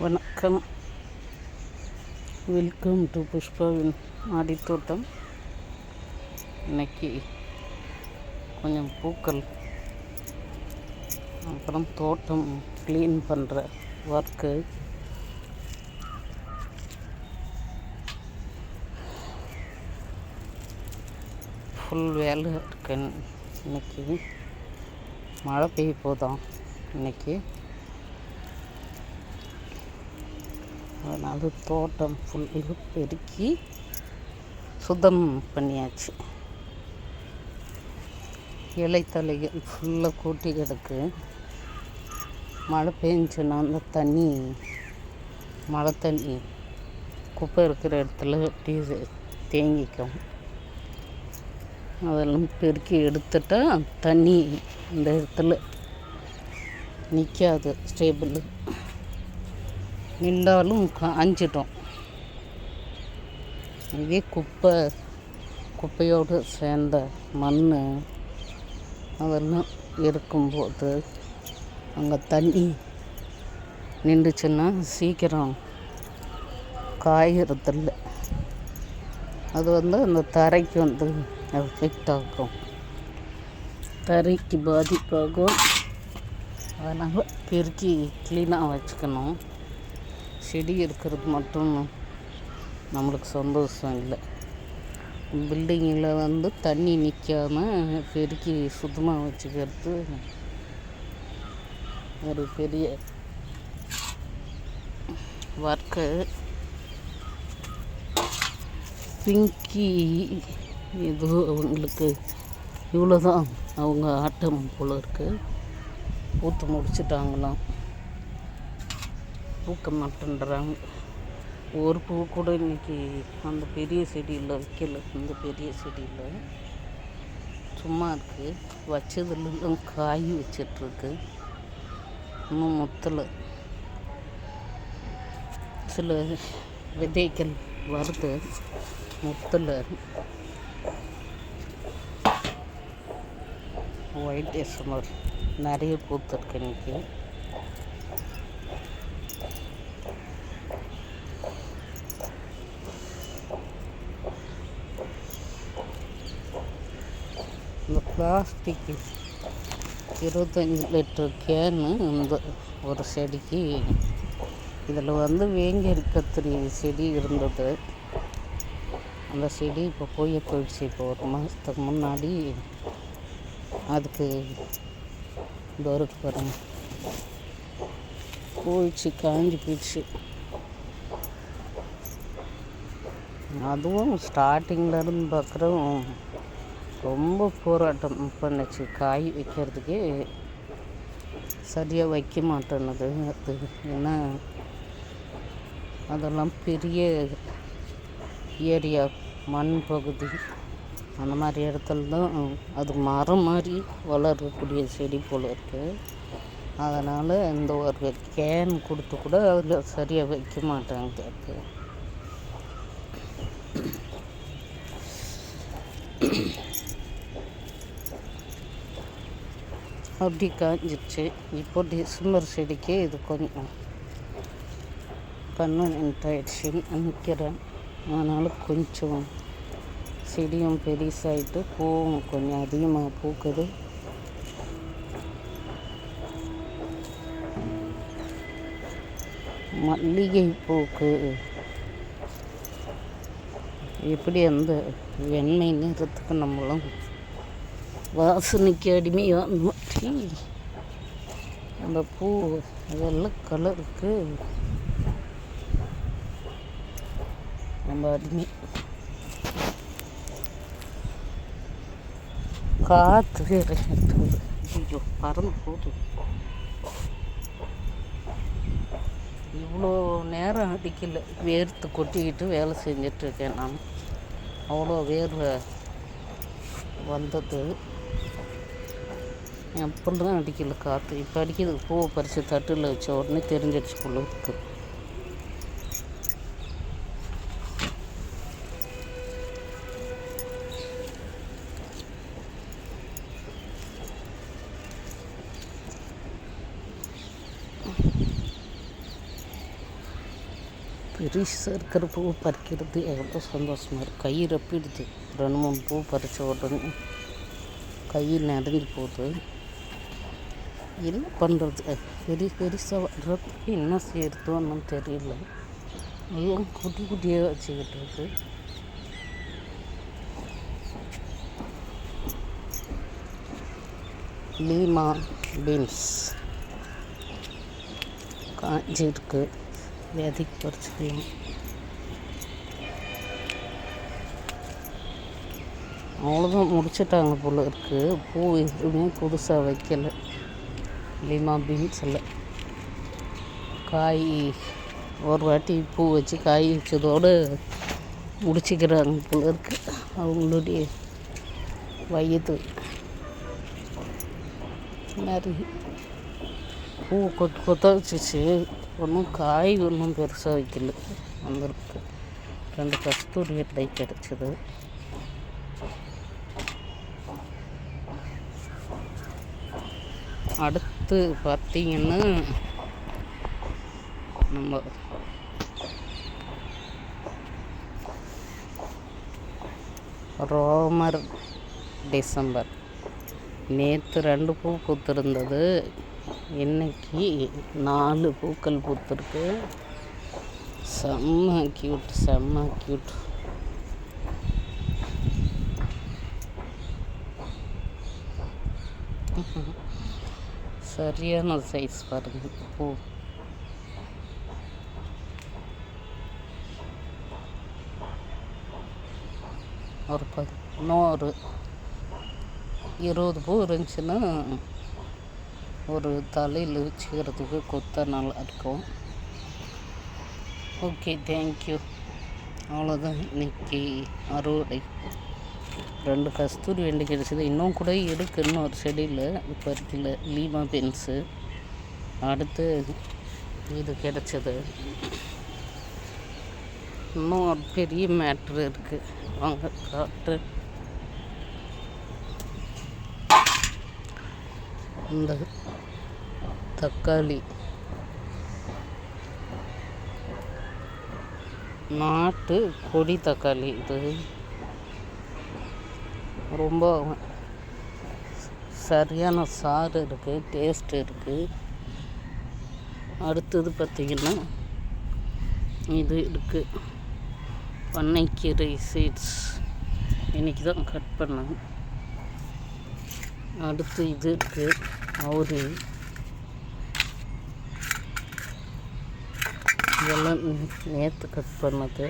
வணக்கம். Welcome to புஷ்பாவின் மாடித்தோட்டம் இன்னைக்கு கொஞ்சம் பூக்கள் அப்புறம் தோட்டம் க்ளீன் பண்ணுற ஒர்க்கு ஃபுல் வேலை இருக்கு. இன்னைக்கு மழை பெய்ய போதாம் இன்னைக்கு? அதனால் தோட்டம் ஃபுல்லு பெருக்கி சுத்தம் பண்ணியாச்சு. இலைத்தலைகள் ஃபுல்லாக கூட்டி கிடக்கு. மழை பெஞ்சுன்னா அந்த தண்ணி மழை தண்ணி குப்பை இருக்கிற இடத்துல அப்படியே தேங்கிக்கும். அதெல்லாம் பெருக்கி எடுத்துட்டால் தண்ணி இந்த இடத்துல நிற்காது ஸ்டேபிள் நின்றாலும் காஞ்சிட்டோம் இதே குப்பை குப்பையோடு சேர்ந்த மண் அதெல்லாம் இருக்கும்போது அங்கே தண்ணி நின்றுச்சுன்னா சீக்கிரம் காயறதில்ல. அது வந்து அந்த தரைக்கு வந்து எஃபெக்ட் ஆகும். தரைக்கு பாதிப்பாகும். அதனால் பெருக்கி க்ளீனாக வச்சுக்கணும். செடி இருக்கிறது மட்டும் நம்மளுக்கு சந்தோஷம் இல்லை. பில்டிங்கில் வந்து தண்ணி நிற்காம பெருக்கி சுத்தமாக வச்சுக்கிறது ஒரு பெரிய ஒர்க்கு பிங்கி ஏதோ அவங்களுக்கு இவ்வளோ தான் அவங்க ஆட்டம் போல இருக்குது பூத்து முடிச்சிட்டாங்களாம். பூக்க மாட்டேன்றாங்க ஒரு பூ கூட இன்றைக்கி அந்த பெரிய செடியில் வைக்கல. இந்த பெரிய செடியில் சும்மா இருக்குது வச்சதுலாம் காய் வச்சிட்ருக்கு இன்னும் முத்தலை. சில விதைகள் வருது. முத்தலை. ஒயிட் டிசம்பர் நிறைய பூத்திருக்கு இன்றைக்கி இந்த பிளாஸ்டிக் இருபத்தஞ்சி லிட்டர் கேனு இந்த ஒரு செடிக்கு இதில் வந்து வேங்கரி கத்திரி செடி இருந்தது அந்த செடி இப்போ போய் போயிடுச்சு இப்போ ஒரு மாதத்துக்கு முன்னாடி அதுக்கு டோருக்கு பாருங்க போயிடுச்சு காஞ்சி போயிடுச்சு அதுவும் ஸ்டார்டிங்கில் இருந்து பார்க்குறோம் ரொம்ப போராட்டம் பண்ணுச்சு காய் வைக்கிறதுக்கே சரியாக வைக்க மாட்டேன்னுது அது ஏன்னா அதெல்லாம் பெரிய ஏரியா மண் பகுதி. அந்த மாதிரி இடத்துல தான் அது மரம் மாதிரி வளரக்கூடிய செடி போல் இருக்குது அதனால் இந்த ஒரு கேன் கொடுத்து கூட அதில் சரியாக வைக்க மாட்டாங்க. அப்படி காஞ்சிருச்சு. இப்போ டிசம்பர் செடிக்கு இது கொஞ்சம் பர்மனெண்ட் ஆயிடுச்சுன்னு நினைக்கிறேன். அதனால் கொஞ்சம் செடியும் பெருசாகிட்டு பூவும் கொஞ்சம் அதிகமாக பூக்குது. மல்லிகை பூக்கு. எப்படி அந்த வெண்மை நிறத்துக்கு நம்மளும் வாசனைக்கு அடிமையாக மாற்றி அந்த பூ அதெல்லாம் கலருக்கு நம்ம அடிமை காற்று ஐயோ பறந்து போகுது. இவ்வளோ நேரம் அடிக்கல. வேர்த்து கொட்டிக்கிட்டு வேலை செஞ்சிட்ருக்கேன் நான். அவ்வளோ வேர்வை வந்தது. அப்படிலாம் அடிக்கல காற்று இப்போ அடிக்கிறது பூவை பறித்து தட்டில் வச்ச உடனே தெரிஞ்சிடுச்சு போல இருக்குது பெருசாக இருக்கிற பூ பறிக்கிறது எவ்வளோ சந்தோஷமாக இருக்குது கை ரப்பிடுது ரெண்டு மூணு பூ பறித்த உடனே. கை நிறைஞ்சு போகுது. என்ன பண்ணுறது பெரிய பெருசாக வர்றதுக்கு என்ன செய்யறதோன்னு தெரியல. எல்லாம் குட்டி குட்டியாக வச்சுக்கிட்டு இருக்கு. Lima beans. காஞ்சிருக்கு. விதைக்கு பறிச்சுக்கலாம் அவ்வளோதான் முடிச்சிட்டாங்க போல இருக்குது பூ எதுவுமே புதுசாக வைக்கல. லிமா பீன்ஸ் எல்லாம் காய் ஒரு வாட்டி பூ வச்சு காய் வச்சதோடு முடிச்சுக்கிறாங்க போல இருக்கு. அவங்களுடைய வயது மாதிரி பூ கொத்து கொத்த வச்சிச்சு. ஒன்றும் காய் ஒன்றும் பெருசாக வைக்கல. வந்திருக்கு. ரெண்டு கஸ்தூரி வெள்ளை கிடச்சிது. அடுத்து பார்த்தீங்கன்னா நம்ம ரோமர் டிசம்பர். நேற்று ரெண்டு பூ பூத்திருந்தது. இன்னைக்கு நாலு பூக்கள் பூத்திருக்கு. செம்ம க்யூட் செம்ம க்யூட் சரியான சைஸ் பாருங்க பூ ஒரு ப இன்னொரு இருபது பூ இருந்துச்சுன்னா ஒரு தலையில் வச்சுக்கிறதுக்கு கொத்த நல்லா இருக்கும். ஓகே தேங்க்யூ அவ்வளோதான் இன்னைக்கு அறுவடை. ரெண்டு கஸ்தூரி வெண்டி கிடச்சிது. இன்னும் கூட இருக்குது இன்னும் ஒரு செடியில் இப்போ இருக்குல்ல லீமா பென்ஸு. அடுத்து இது கிடச்சது. இன்னும் ஒரு பெரிய மேட்ரு இருக்குது வாங்க காட்டு. இந்த தக்காளி. நாட்டு கொடி தக்காளி இது. ரொம்ப சரியான சாறு இருக்குது டேஸ்ட் இருக்குது அடுத்தது பார்த்திங்கன்னா இது இருக்குது பண்ணைக்கீரை சீட்ஸ் இன்றைக்கி தான் கட் பண்ணேன் அடுத்து இது இருக்குது அவரு. இதெல்லாம் நேற்று கட் பண்ணது.